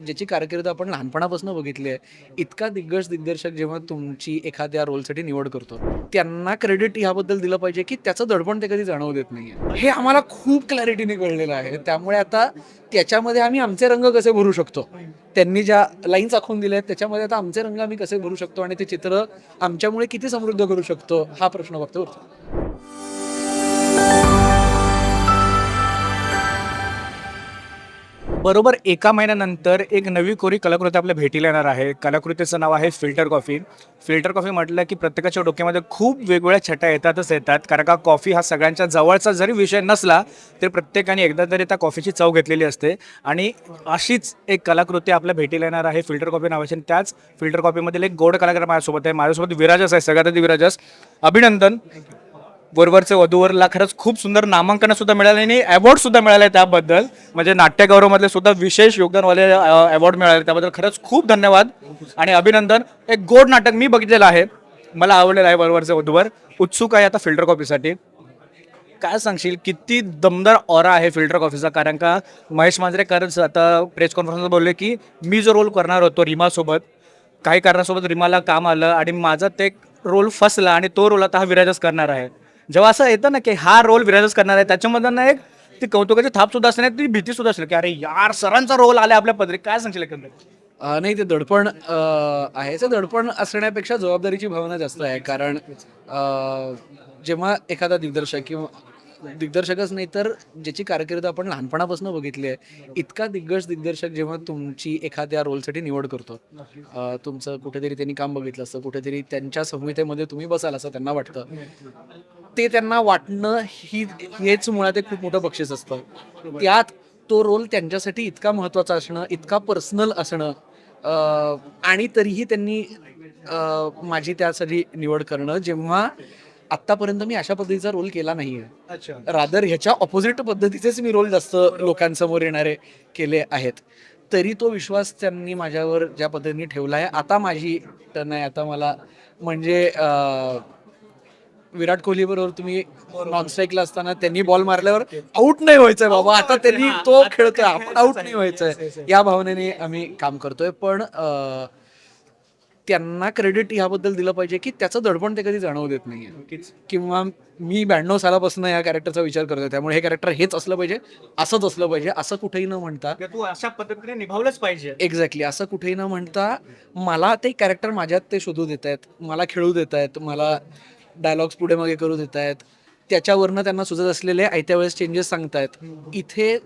ज्याची कारकीर्द आपण लहानपणापासून बघितली आहे इतका दिग्गज दिग्दर्शक जेव्हा तुमची एखाद्या रोलसाठी निवड करतो त्यांना क्रेडिट ह्याबद्दल दिलं पाहिजे की त्याचं दडपण ते कधी जाणवू देत नाही हे आम्हाला खूप क्लॅरिटीने कळलेलं आहे. त्यामुळे आता त्याच्यामध्ये आम्ही आमचे रंग कसे भरू शकतो? त्यांनी ज्या लाईन्स आखून दिल्या आहेत त्याच्यामध्ये आता आमचे रंग आम्ही कसे भरू शकतो आणि ते चित्र आमच्यामुळे किती समृद्ध करू शकतो हा प्रश्न फक्त उरतो बरोबर एका महिन्यानंतर एक नवी कोरी कलाकृती आपल्या भेटीला येणार आहे. कलाकृतीचं नाव आहे फिल्टर कॉफी. फिल्टर कॉफी म्हटलं की प्रत्येकाच्या डोक्यामध्ये खूप वेगवेगळ्या छटा येतातच येतात. कारण का कॉफी हा सगळ्यांच्या जवळचा जरी विषय नसला तरी प्रत्येकाने एकदा तरी त्या कॉफीची चव घेतलेली असते. आणि अशीच एक कलाकृती आपल्या भेटीला येणार आहे फिल्टर कॉफी नावाची. आणि त्याच फिल्टर कॉफीमधील एक गोड कलाकार माझ्यासोबत आहे. माझ्यासोबत विराजस आहे. सगळ्यात आधी विराजस. अभिनंदन. वरवरचे वधूवरला खरंच खूप सुंदर नामांकन सुद्धा मिळाले आणि अवॉर्ड सुद्धा मिळाले त्याबद्दल. म्हणजे नाट्यगौरवमधले सुद्धा विशेष योगदानवाले अवॉर्ड मिळाले त्याबद्दल खरंच खूप धन्यवाद आणि अभिनंदन. एक गोड नाटक मी बघितलेलं आहे. मला आवडलेलं आहे वरवरचे वधूवर. उत्सुक आहे आता फिल्टर कॉफीसाठी काय सांगशील? किती दमदार ऑरा आहे फिल्टर कॉफीचा कारण का महेश मांजरेकरच आता प्रेस कॉन्फरन्सला बोलले की मी जो रोल करणार होतो रीमासोबत काही कारणासोबत रीमाला काम आलं आणि माझा ते रोल फसला आणि तो रोल आता हा विराजच करणार आहे. जेव्हा असं येतं ना की हा रोल विराजच करणार आहे त्याच्यामधनं ना एक ती कौतुकाची थाप सुद्धा असते ना ती भीती सुद्धा असेल की अरे यार सरांचा रोल आला आपल्या पदरी काय सांगशील एकंदरीत? अ, नाही ते दडपण अ, आहे. ते दडपण असण्यापेक्षा जबाबदारीची भावना जास्त आहे. कारण अ, जेव्हा एखादा दिग्दर्शक किंवा दिग्दर्शकच नाही तर ज्याची कारकीर्द आपण लहानपणापासून बघितली आहे इतका दिग्गज दिग्दर्शक जेव्हा तुमची एखाद्या रोलसाठी निवड करतो. अ, तुमचं कुठेतरी त्यांनी काम बघितलं असतं कुठेतरी त्यांच्या संहितेमध्ये तुम्ही बसाल असं त्यांना वाटतं. ते त्यांना वाटणं ही हेच मुळात एक खूप मोठं बक्षीस असतं. त्यात तो रोल त्यांच्यासाठी इतका महत्त्वाचा असणं इतका पर्सनल असणं आणि तरीही त्यांनी माझी त्यासाठी निवड करणं. जेव्हा आत्तापर्यंत मी अशा पद्धतीचा रोल केला नाहीये. रादर ह्याच्या ऑपोजिट पद्धतीचेच मी रोल जास्त लोकांसमोर येणारे केले आहेत. तरी तो विश्वास त्यांनी माझ्यावर ज्या पद्धतीने ठेवला आहे आता माझी टर्न आहे. आता मला म्हणजे विराट कोहली बरोबर तुम्ही नॉन स्ट्राईकला असताना त्यांनी बॉल मारल्यावर आऊट नाही व्हायचंय बाबा. आता त्यांनी तो खेळतोय. आपण आऊट नाही व्हायचंय. या भावनेने आम्ही काम करतोय. पण त्यांना क्रेडिट ह्याबद्दल दिलं पाहिजे की त्याचं दडपण ते कधी जाणवू देत नाहीये. किंवा मी ब्याण्णव सालापासून या कॅरेक्टरचा विचार करतोय. त्यामुळे हे कॅरेक्टर हेच असलं पाहिजे असंच असलं पाहिजे असं कुठेही न म्हणता. तू अशा पद्धतीने निभावलंच पाहिजे. एक्झॅक्टली असं कुठेही न म्हणता मला ते कॅरेक्टर माझ्यात ते शोधू देत आहेत मला खेळू देत आहेत मला डायलॉग्स पुढे मागे करू देत आहेत त्याच्यावरनं त्यांना सुचत असलेले आयत्या वेळेस चेंजेस सांगतायत. इथे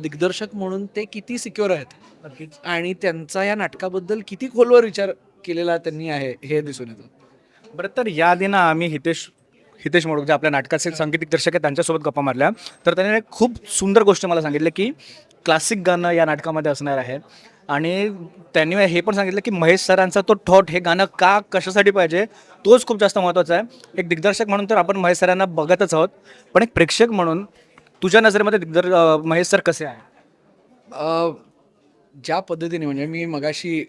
दिग्दर्शक म्हणून ते किती सिक्युअर आहेत? आणि त्यांचा या नाटकाबद्दल किती खोलवर विचार केलेला त्यांनी आहे हे दिसून येतं. बरं तर या आधी ना आम्ही हितेश हितेश मोडक जे आपल्या नाटकाचे संगीत दिग्दर्शक आहेत त्यांच्यासोबत गप्पा मारल्या. तर त्याने खूप सुंदर गोष्ट मला सांगितलं की क्लासिक गाणं या नाटकामध्ये असणार आहे. आणि त्यांनी हे पण सांगितलं की महेश सरांचा तो ठॉट हे गाणं का कशासाठी पाहिजे तोच खूप जास्त महत्त्वाचा आहे. एक दिग्दर्शक म्हणून तर आपण महेश सरांना बघतच आहोत. पण एक प्रेक्षक म्हणून तुझ्या नजरेमध्ये दिग्दर महेश सर कसे आहे? ज्या पद्धतीने म्हणजे मी मगाशी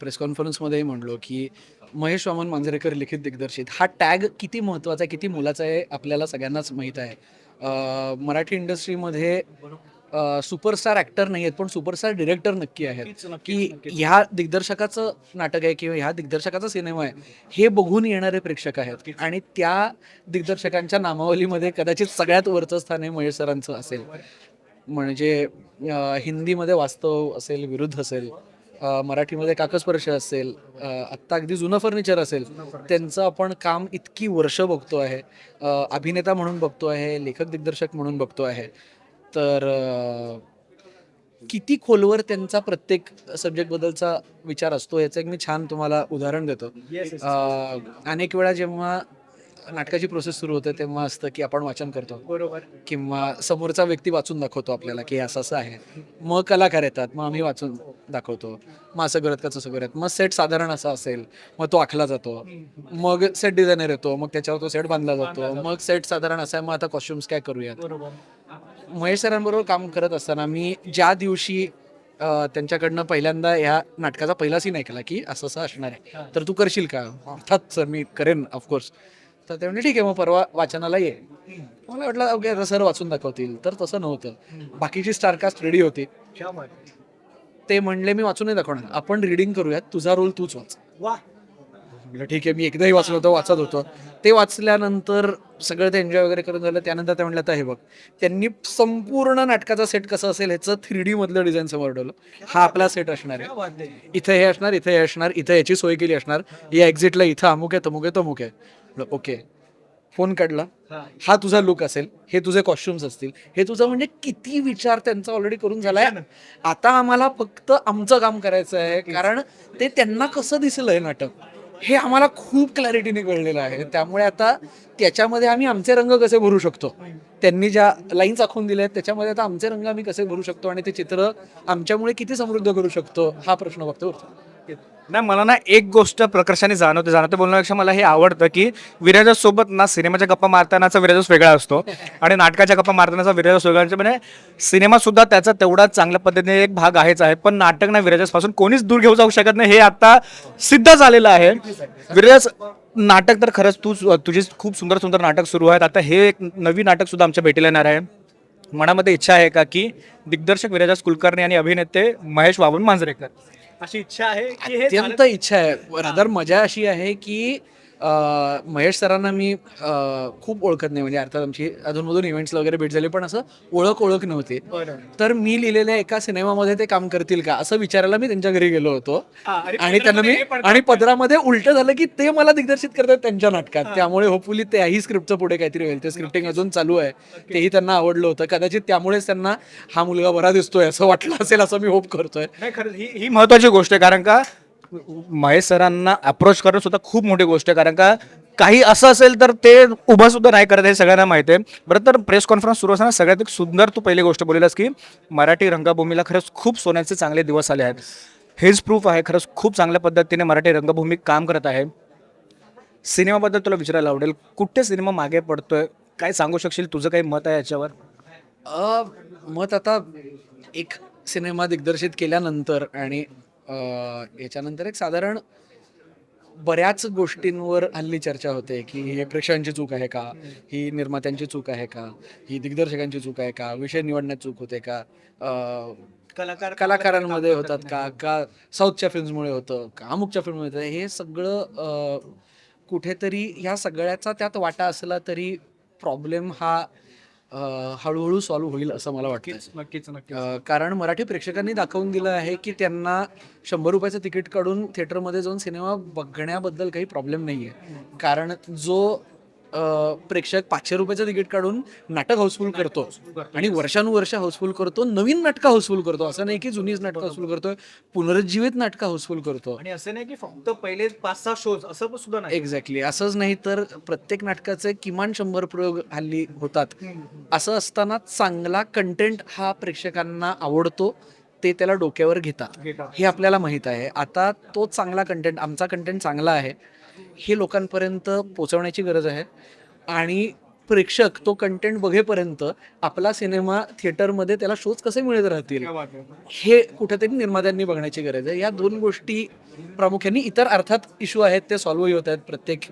प्रेस कॉन्फरन्समध्येही म्हणलो की महेश वामन मांजरेकर लिखित दिग्दर्शित हा टॅग किती महत्त्वाचा आहे किती मोलाचा आहे आपल्याला सगळ्यांनाच माहीत आहे. मराठी इंडस्ट्रीमध्ये सुपरस्टार ॲक्टर नाही आहेत पण सुपरस्टार डिरेक्टर नक्की आहेत. की ह्या दिग्दर्शकाचं नाटक आहे किंवा ह्या दिग्दर्शकाचा सिनेमा आहे हे बघून येणारे प्रेक्षक आहेत. आणि त्या दिग्दर्शकांच्या नामावलीमध्ये कदाचित सगळ्यात वरचं स्थान हे महेश सरांचं असेल. म्हणजे हिंदीमध्ये वास्तव असेल विरुद्ध असेल मराठीमध्ये काकस्पर्श असेल आत्ता अगदी जुनं फर्निचर असेल त्यांचं आपण काम इतकी वर्ष बघतो आहे. अभिनेता म्हणून बघतो आहे लेखक दिग्दर्शक म्हणून बघतो आहे. तर किती खोलवर त्यांचा प्रत्येक सब्जेक्ट बद्दलचा विचार असतो याचं एक मी छान तुम्हाला उदाहरण देतो. अं, अनेक वेळा जेव्हा नाटकाची प्रोसेस सुरू होते तेव्हा असतं की आपण वाचन करतो. बरोबर. किंवा समोरचा व्यक्ती वाचून दाखवतो आपल्याला की हे असं असं आहे. मग कलाकार येतात मग आम्ही वाचून दाखवतो. मग असं करत का तसं करत. मग सेट साधारण असा असेल मग तो आखला जातो. मग सेट डिझायनर येतो मग त्याच्यावर तो सेट बांधला जातो. मग सेट साधारण असा आहे मग आता कॉस्ट्युम्स काय करूयात? महेश सरांबरोबर काम करत असताना मी ज्या दिवशी अ, त्यांच्याकडनं पहिल्यांदा ह्या नाटकाचा पहिला सीन ऐकला की असं असं असणार आहे तर तू करशील का? अर्थात सर मी करेन ऑफकोर्स तर ते म्हणजे ठीक आहे मग परवा वाचनाला ये. मला वाटलं ओके आता सर वाचून दाखवतील. तर तसं नव्हतं. बाकीची स्टारकास्ट रेडी होती. ते म्हणले मी वाचून नाही दाखवणार. आपण रिडिंग करूयात. तुझा रोल तूच वाच. वा म्हटलं ठीक आहे मी एकदाही वाचलं होतं वाचत होतो. ते वाचल्यानंतर सगळं ते एन्जॉय वगैरे करून झालं. त्यानंतर ते म्हटलं आता हे बघ त्यांनी संपूर्ण नाटकाचा सेट कसं असेल ह्याचं थ्री डी मधलं डिझाईन समोर ठेवलं. हा आपला सेट असणार आहे. इथे हे असणार इथे हे असणार इथे याची सोय केली असणार. या एक्झिटला इथं अमुक आहे तमुक आहे तमुक आहे. ओके. फोन काढला. हा तुझा लुक असेल हे तुझे कॉस्ट्युम्स असतील हे तुझं म्हणजे किती विचार त्यांचा ऑलरेडी करून झालाय. आता आम्हाला फक्त आमचं काम करायचं आहे कारण ते त्यांना कसं दिसलंय नाटक? हे आम्हाला खूप क्लॅरिटीने कळलेलं आहे. त्यामुळे आता त्याच्यामध्ये आम्ही आमचे रंग कसे भरू शकतो? त्यांनी ज्या लाईन्स आखून दिल्या आहेत त्याच्यामध्ये आता आमचे रंग आम्ही कसे भरू शकतो? आणि ते चित्र आमच्यामुळे किती समृद्ध करू शकतो? हा प्रश्न फक्त नाही मला ना एक गोष्ट प्रकर्षाने जाणवते जाणवते बोलण्यापेक्षा मला हे आवडतं की विराजासोबत ना सिनेमाच्या गप्पा मारतानाचा विराजस वेगळा असतो आणि नाटकाच्या गप्पा मारतानाचा विराजस वेगळा असतो. म्हणजे सिनेमा सुद्धा त्याचा तेवढा चांगल्या पद्धतीने एक भाग आहेच आहे पण नाटक ना विराजासपासून कोणीच दूर घेऊ जाऊ शकत नाही हे आता सिद्ध झालेलं आहे. विराज नाटक तर खरंच तू तुझी खूप सुंदर सुंदर नाटक सुरू आहेत. आता हे एक नवीन नाटक सुद्धा आमच्या भेटीला येणार आहे. मनामध्ये इच्छा आहे का की दिग्दर्शक विराजास कुलकर्णी आणि अभिनेते महेश वाबन मांजरेकर? अशी इच्छा आहे की हे अत्यंत इच्छा आहे. रादर मजा अशी आहे की महेश सरांना मी खूप ओळखत नाही म्हणजे अर्थात आमची अधूनमधून इव्हेंट्सला वगैरे भेट झाली पण असं ओळख ओळख नव्हती. तर मी लिहिलेल्या एका सिनेमामध्ये ते काम करतील का असं विचारायला मी त्यांच्या घरी गेलो होतो. आणि त्यांना मी. आणि पदरामध्ये उलट झालं की ते मला दिग्दर्शित करतात त्यांच्या नाटकात. त्यामुळे होपफुली त्याही स्क्रिप्टचं पुढे काहीतरी होईल. ते स्क्रिप्टिंग अजून चालू आहे. तेही त्यांना आवडलं होतं. कदाचित त्यामुळेच त्यांना हा मुलगा बरा दिसतोय असं वाटलं असेल असं मी होप करतोय. ही ही महत्वाची गोष्ट आहे. कारण का महेश सरांना अप्रोच करणं सुद्धा खूप मोठी गोष्ट आहे. कारण का काही असं असेल तर ते उभं सुद्धा नाही करत हे सगळ्यांना माहिती आहे. बरं तर प्रेस कॉन्फरन्स सुरू असताना सगळ्यात एक सुंदर तू पहिली गोष्ट बोललेलास की मराठी रंगभूमीला खरंच खूप सोन्याचे चांगले दिवस आले आहेत. हेच प्रूफ आहे खरंच खूप चांगल्या पद्धतीने मराठी रंगभूमी काम करत आहे. सिनेमाबद्दल तुला विचारायला आवडेल. कुठे सिनेमा मागे पडतोय? काय सांगू शकशील? तुझं काही मत आहे याच्यावर? अ, मत आता एक सिनेमा दिग्दर्शित केल्यानंतर आणि याच्यानंतर एक साधारण बऱ्याच गोष्टींवर हल्ली चर्चा होते की हे प्रेक्षकांची चूक आहे का? ही निर्मात्यांची चूक आहे का? ही दिग्दर्शकांची चूक आहे का? विषय निवडण्यात चूक होते का? कलाकार कलाकारांमध्ये होतात का? का साऊथच्या फिल्म्समुळे होतं? का अमुकच्या फिल्ममुळे होतं? हे सगळं कुठेतरी ह्या सगळ्याचा त्यात वाटा असला तरी प्रॉब्लेम हा हळूहळू सॉल्व्ह होईल असं मला वाटतं नक्कीच नक्कीच कारण मराठी प्रेक्षकांनी दाखवून दिलं आहे की त्यांना शंभर रुपयाचं तिकीट काढून थिएटरमध्ये जाऊन सिनेमा बघण्याबद्दल काही प्रॉब्लेम नाही आहे कारण जो प्रेक्षक पाचशे रुपयाचं तिकीट काढून नाटक हाऊसफुल करतो. आणि वर्षानुवर्ष हाऊसफुल करतो नवीन नाटकं हाऊसफुल करतो. असं नाही की जुनीच नाटकं हाऊसफुल करतोय पुनरुज्जीवित नाटकं हाऊसफुल करतो. आणि असं नाही की फक्त पहिले पाच सहा शोज असं पण सुद्धा नाही. एक्झॅक्टली असंच नाही तर प्रत्येक नाटकाचे किमान शंभर प्रयोग हल्ली होतात. असं असताना चांगला कंटेंट हा प्रेक्षकांना आवडतो ते त्याला डोक्यावर घेतात. घेतात. हे आपल्याला माहीत आहे. आता तो चांगला कंटेंट आमचा कंटेंट चांगला आहे. हे लोकांपर्यंत पोचवण्याची गरज आहे. आणि प्रेक्षक तो कंटेंट बघेपर्यंत आपला सिनेमा थिएटरमध्ये त्याला शोज कसे मिळत राहतील हे कुठेतरी निर्मात्यांनी बघण्याची गरज आहे. या दोन गोष्टी प्रामुख्याने इतर अर्थात इश्यू आहेत ते सॉल्व्हही होत आहेत. प्रत्येक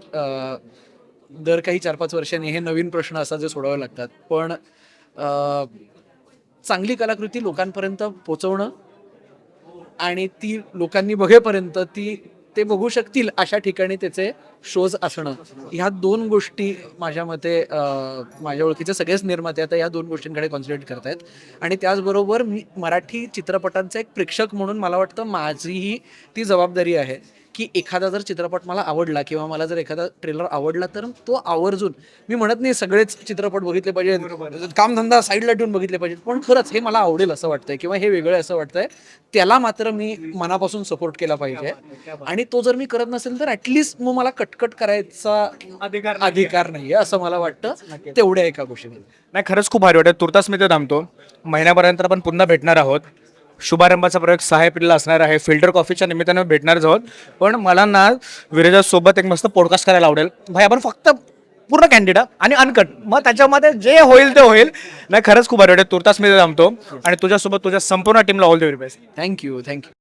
दर काही चार पाच वर्षांनी हे नवीन प्रश्न असतात जे सोडवावे लागतात. पण चांगली कलाकृती लोकांपर्यंत पोचवणं आणि ती लोकांनी बघेपर्यंत ती ते बघू शकतील अशा ठिकाणी त्याचे शोज असणं. ह्या दोन गोष्टी माझ्या मते माझ्या ओळखीचे सगळेच निर्माते आता या दोन गोष्टींकडे कॉन्सन्ट्रेट करतायत. आणि त्याचबरोबर मी मराठी चित्रपटांचा एक प्रेक्षक म्हणून मला वाटतं माझीही ती जबाबदारी आहे. की एखादा जर चित्रपट मला आवडला किंवा मला जर एखादा ट्रेलर आवडला तर तो आवर्जून मी म्हणत नाही सगळेच चित्रपट बघितले पाहिजेत कामधंदा साईडला ठेवून बघितले पाहिजेत पण खरंच हे मला आवडेल असं वाटतंय किंवा हे वेगळं असं वाटतंय त्याला मात्र मी मनापासून सपोर्ट केला पाहिजे. आणि तो जर मी करत नसेल तर ऍटलिस्ट मग मला कटकट करायचा अधिकार अधिकार नाहीये असं मला वाटतं. तेवढ्या एका गोष्टीने नाही खरंच खूप भारी वाटत तुर्तास मी ते थांबतो. महिन्यापर्यंत आपण पुन्हा भेटणार आहोत. शुभारंभाचा प्रयोग सहा एप्रिलला असणार आहे. फिल्टर कॉफीच्या निमित्तानं भेटणारच आहोत. पण मला ना विरेजासोबत एक मस्त पॉडकास्ट करायला आवडेल. भाई आपण फक्त पूर्ण कॅन्डिडेट आणि अनकट मग त्याच्यामध्ये जे होईल ते होईल. नाही खरंच खूप भारी तुर्तास मी ते थांबतो. आणि तुझ्यासोबत तुझ्या संपूर्ण टीमला all the very best thank you thank you